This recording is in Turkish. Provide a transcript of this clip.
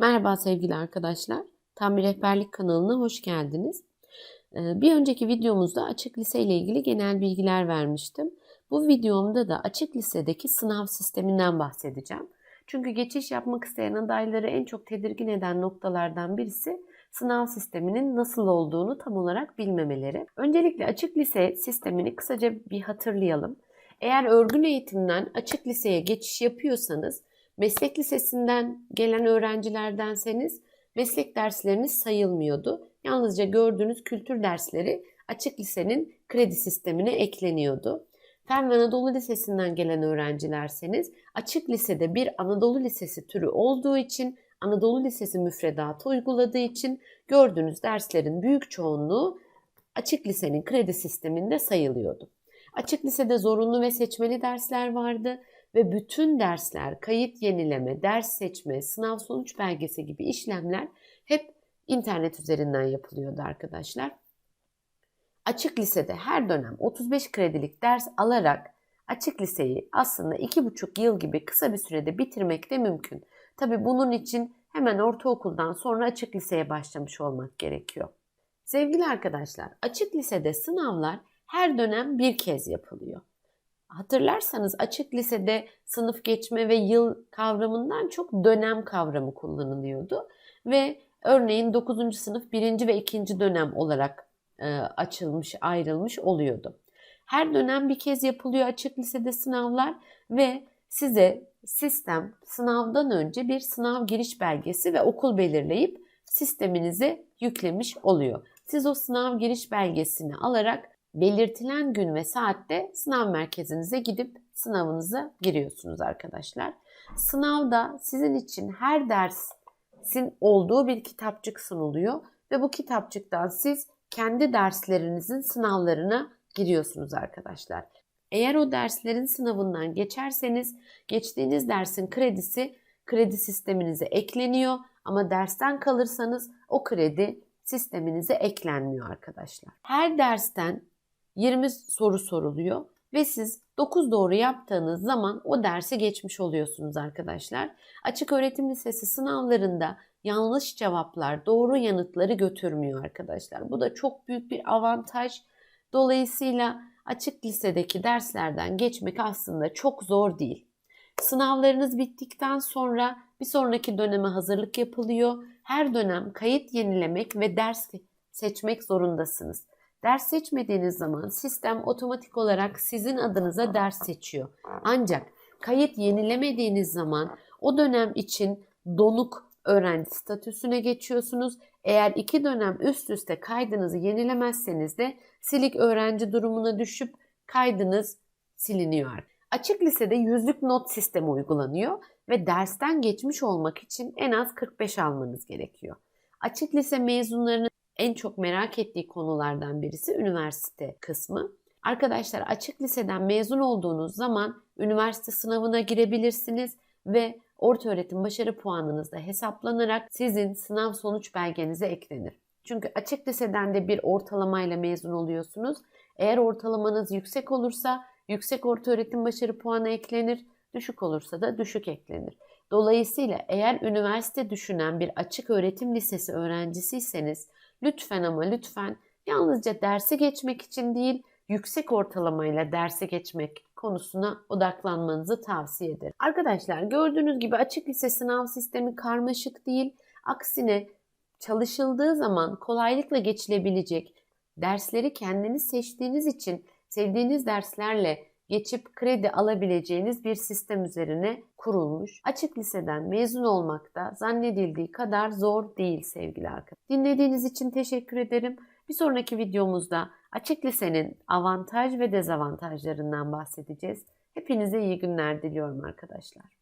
Merhaba sevgili arkadaşlar. Tam bir rehberlik kanalına hoş geldiniz. Ee, Bir önceki videomuzda açık lise ile ilgili genel bilgiler vermiştim. Bu videomda da açık lisedeki sınav sisteminden bahsedeceğim. Çünkü geçiş yapmak isteyen adayları en çok tedirgin eden noktalardan birisi sınav sisteminin nasıl olduğunu tam olarak bilmemeleri. Öncelikle açık lise sistemini kısaca bir hatırlayalım. Eğer örgün eğitimden açık liseye geçiş yapıyorsanız meslek lisesinden gelen öğrencilerdenseniz meslek dersleriniz sayılmıyordu. Yalnızca gördüğünüz kültür dersleri açık lisenin kredi sistemine ekleniyordu. Fen ve Anadolu Lisesi'nden gelen öğrencilerseniz açık lisede bir Anadolu Lisesi türü olduğu için Anadolu Lisesi müfredatı uyguladığı için gördüğünüz derslerin büyük çoğunluğu açık lisenin kredi sisteminde sayılıyordu. Açık lisede zorunlu ve seçmeli dersler vardı ve bütün dersler, kayıt yenileme, ders seçme, sınav sonuç belgesi gibi işlemler hep internet üzerinden yapılıyordu arkadaşlar. Açık lisede her dönem 35 kredilik ders alarak açık liseyi aslında 2,5 yıl gibi kısa bir sürede bitirmek de mümkün. Tabi bunun için hemen ortaokuldan sonra açık liseye başlamış olmak gerekiyor. Sevgili arkadaşlar, açık lisede sınavlar her dönem bir kez yapılıyor. Hatırlarsanız açık lisede sınıf geçme ve yıl kavramından çok dönem kavramı kullanılıyordu ve örneğin 9. sınıf 1. ve 2. dönem olarak e, açılmış, ayrılmış oluyordu. Her dönem bir kez yapılıyor açık lisede sınavlar ve size sistem sınavdan önce bir sınav giriş belgesi ve okul belirleyip sisteminize yüklemiş oluyor. Siz o sınav giriş belgesini alarak belirtilen gün ve saatte sınav merkezinize gidip sınavınıza giriyorsunuz arkadaşlar. Sınavda sizin için her dersin olduğu bir kitapçık sunuluyor ve bu kitapçıktan siz kendi derslerinizin sınavlarına giriyorsunuz arkadaşlar. Eğer o derslerin sınavından geçerseniz geçtiğiniz dersin kredisi kredi sisteminize ekleniyor ama dersten kalırsanız o kredi sisteminize eklenmiyor arkadaşlar. Her dersten 20 soru soruluyor ve siz 9 doğru yaptığınız zaman o dersi geçmiş oluyorsunuz arkadaşlar. Açık öğretim lisesi sınavlarında yanlış cevaplar doğru yanıtları götürmüyor arkadaşlar. Bu da çok büyük bir avantaj. Dolayısıyla açık lisedeki derslerden geçmek aslında çok zor değil. Sınavlarınız bittikten sonra bir sonraki döneme hazırlık yapılıyor. Her dönem kayıt yenilemek ve ders seçmek zorundasınız. Ders seçmediğiniz zaman sistem otomatik olarak sizin adınıza ders seçiyor. Ancak kayıt yenilemediğiniz zaman o dönem için donuk öğrenci statüsüne geçiyorsunuz. Eğer iki dönem üst üste kaydınızı yenilemezseniz de silik öğrenci durumuna düşüp kaydınız siliniyor. Açık lisede yüzlük not sistemi uygulanıyor ve dersten geçmiş olmak için en az 45 almanız gerekiyor. Açık lise mezunlarının en çok merak ettiği konulardan birisi üniversite kısmı. Arkadaşlar açık liseden mezun olduğunuz zaman üniversite sınavına girebilirsiniz ve orta öğretim başarı puanınız da hesaplanarak sizin sınav sonuç belgenize eklenir. Çünkü açık liseden de bir ortalamayla mezun oluyorsunuz. Eğer ortalamanız yüksek olursa yüksek orta öğretim başarı puanı eklenir, düşük olursa da düşük eklenir. Dolayısıyla eğer üniversite düşünen bir açık öğretim lisesi öğrencisiyseniz lütfen ama lütfen yalnızca derse geçmek için değil, yüksek ortalamayla derse geçmek konusuna odaklanmanızı tavsiye ederim. Arkadaşlar gördüğünüz gibi açık lise sınav sistemi karmaşık değil. Aksine çalışıldığı zaman kolaylıkla geçilebilecek dersleri kendiniz seçtiğiniz için sevdiğiniz derslerle geçip kredi alabileceğiniz bir sistem üzerine kurulmuş. Açık liseden mezun olmak da zannedildiği kadar zor değil sevgili arkadaşlar. Dinlediğiniz için teşekkür ederim. Bir sonraki videomuzda açık lisenin avantaj ve dezavantajlarından bahsedeceğiz. Hepinize iyi günler diliyorum arkadaşlar.